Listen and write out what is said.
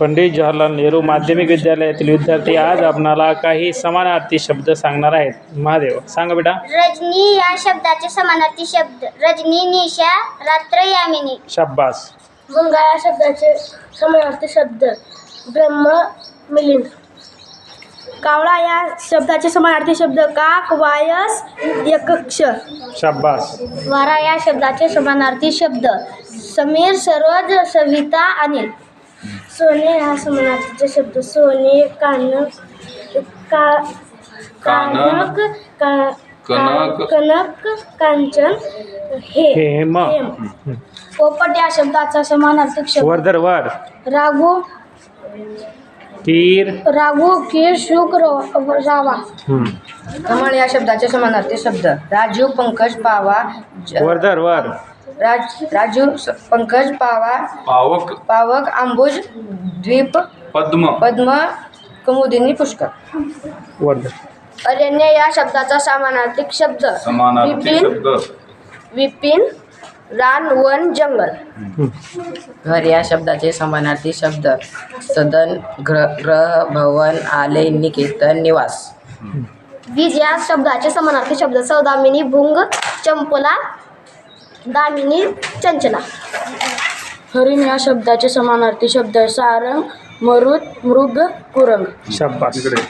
पंडित जवाहरलाल नेहरू माध्यमिक विद्यालयातील विद्यार्थी आज आपणाला काही समानार्थी शब्द सांगणार आहेत. महादेव सांगा बेटा. रजनी या शब्दाचे समानार्थी शब्द. रजनी निशा रात्र यामिनी. शाब्बास. गंगा या शब्दाचे समानार्थी शब्द. ब्रह्म मिलिंद. कावळा या शब्दाचे समानार्थी शब्द काक वायस यकक्ष. शाब्बास. वारा या शब्दाचे समानार्थी शब्द. समीर सरोज सविता अनिल. सोने हा समानार्थीचे शब्द. सोने कानक का कानक का- कनक. कनक कांचन हे हेम. पोपट या शब्दाचा समानार्थक शब्द. वर्धर वर राघू तीर. राघू की शुक्र रावा. हम्म. कमळ या शब्दाचे समानार्थी शब्द. राजू पंकज पावा ज- वर्धर वर राज राजू स- पंकज पावा पावक. पावक आंबुज द्वीप पद्म. पद्म कुमुदिनी पुष्कर अरण्य या शब्दाचा समानार्थिक शब्द. समानार्थी विपिन शब्द. विपिन रान वन जंगल. घर या शब्दाचे समानार्थी शब्द. सदन ग्रह ग्रह भवन आलय निकेतन निवास. वीज या शब्दाचे समानार्थी शब्द. सौदामिनी भुंग चंपला दामिनी चंचला. हरिण या शब्दाचे समानार्थी शब्द सारंग मरुत मृग कुरंग. शाब्बास इकडे